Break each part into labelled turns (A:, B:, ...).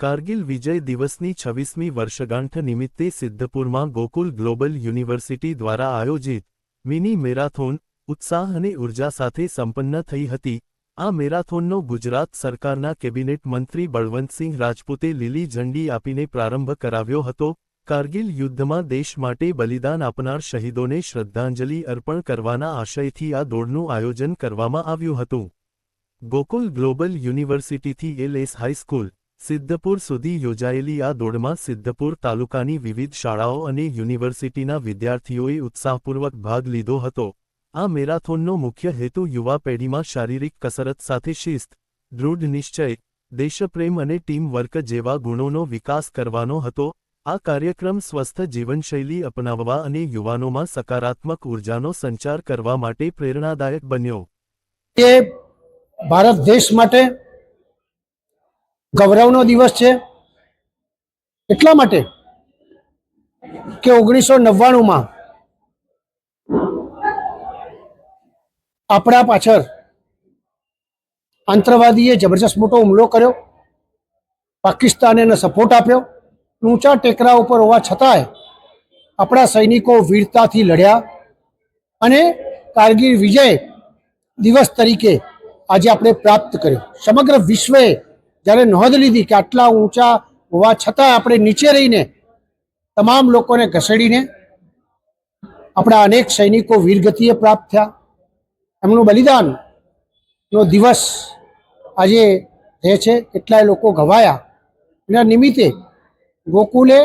A: કારગિલ વિજય દિવસની છવ્વીસમી વર્ષગાંઠ નિમિત્તે સિદ્ધપુરમાં ગોકુલ ગ્લોબલ યુનિવર્સિટી દ્વારા આયોજિત મિની મેરાથોન ઉત્સાહ અને ઊર્જા સાથે સંપન્ન થઈ હતી. આ મેરાથોનનો ગુજરાત સરકારના કેબિનેટ મંત્રી બળવંતસિંહ રાજપૂતે લીલી ઝંડી આપીને પ્રારંભ કરાવ્યો હતો. કારગિલ યુદ્ધમાં દેશ માટે બલિદાન આપનાર શહીદોને શ્રદ્ધાંજલિ અર્પણ કરવાના આશયથી આ દોડનું આયોજન કરવામાં આવ્યું હતું. ગોકુલ ગ્લોબલ યુનિવર્સિટીથી એલએસ હાઈસ્કૂલ સિદ્ધપુર સુધી યોજાયેલી આ દોડમાં સિદ્ધપુર તાલુકાની વિવિધ શાળાઓ અને યુનિવર્સિટીના વિદ્યાર્થીઓએ ઉત્સાહપૂર્વક ભાગ લીધો હતો. આ મેરાથોનનો મુખ્ય હેતુ યુવા પેઢીમાં શારીરિક કસરત સાથે શિસ્ત, દૃઢ નિશ્ચય, દેશપ્રેમ અને ટીમ વર્ક જેવા ગુણોનો વિકાસ કરવાનો હતો. આ કાર્યક્રમ સ્વસ્થ જીવનશૈલી અપનાવવા અને યુવાનોમાં સકારાત્મક ઉર્જાનો સંચાર કરવા માટે પ્રેરણાદાયક બન્યો.
B: ભારત દેશ માટે ગૌરવનો દિવસ છે. એટલા માટે કે ઓગણીસો નવ્વાણુંમાં આપણા પાછળ આંતરવાદીએ જબરજસ્ત મોટો હુમલો કર્યો. પાકિસ્તાને એને સપોર્ટ આપ્યો. ઊંચા ટેકરા ઉપર હોવા છતાંય આપણા સૈનિકો વીરતાથી લડ્યા અને કારગીલ વિજય દિવસ તરીકે આજે આપણે પ્રાપ્ત કર્યો. સમગ્ર વિશ્વએ જ્યારે નોંધ લીધી કે આટલા ઊંચા હોવા છતાં આપણે નીચે રહીને તમામ લોકોને ઘસેડીને આપણા અનેક સૈનિકો વીરગતિએ પ્રાપ્ત થયા. એમનું બલિદાનનો દિવસ આજે રહે છે. કેટલાય લોકો ઘવાયા. એના નિમિત્તે ગોકુલે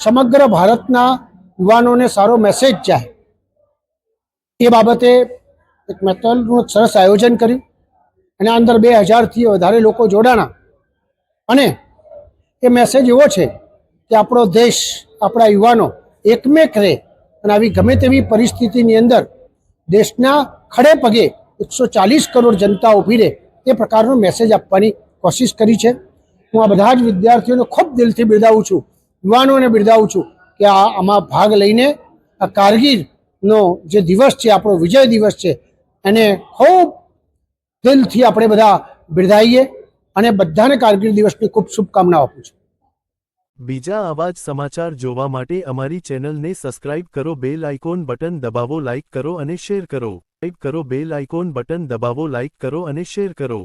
B: સમગ્ર ભારતના યુવાનોને સારો મેસેજ જાય એ બાબતે એક મેટલનું સરસ આયોજન કર્યું. એના અંદર બે હજારથી વધારે લોકો જોડાણા. અને એ મેસેજ એવો છે કે આપણો દેશ, આપણા યુવાનો એકમેક રહે અને આવી ગમે તેવી પરિસ્થિતિની અંદર દેશના ખડે પગે એકસો ચાલીસ કરોડ જનતા ઊભી રહે એ પ્રકારનો મેસેજ આપવાની કોશિશ કરી છે. હું આ બધા જ વિદ્યાર્થીઓને ખૂબ દિલથી બિરદાવું છું, યુવાનોને બિરદાવું છું કે આ આમાં ભાગ લઈને આ કારગીરનો જે દિવસ છે, આપણો વિજય દિવસ છે, એને ખૂબ દિલથી આપણે બધા બિરદાવીએ અને બધાને કારગીલ દિવસની ખૂબ શુભકામનાઓ આપું છું.
A: બીજા આવા જ સમાચાર જોવા માટે અમારી ચેનલને સબસ્ક્રાઇબ કરો, બેલ આઇકોન બટન દબાવો, લાઇક કરો અને શેર કરો. ટાઈપ કરો, બેલ આઇકોન બટન દબાવો, લાઇક કરો અને શેર કરો.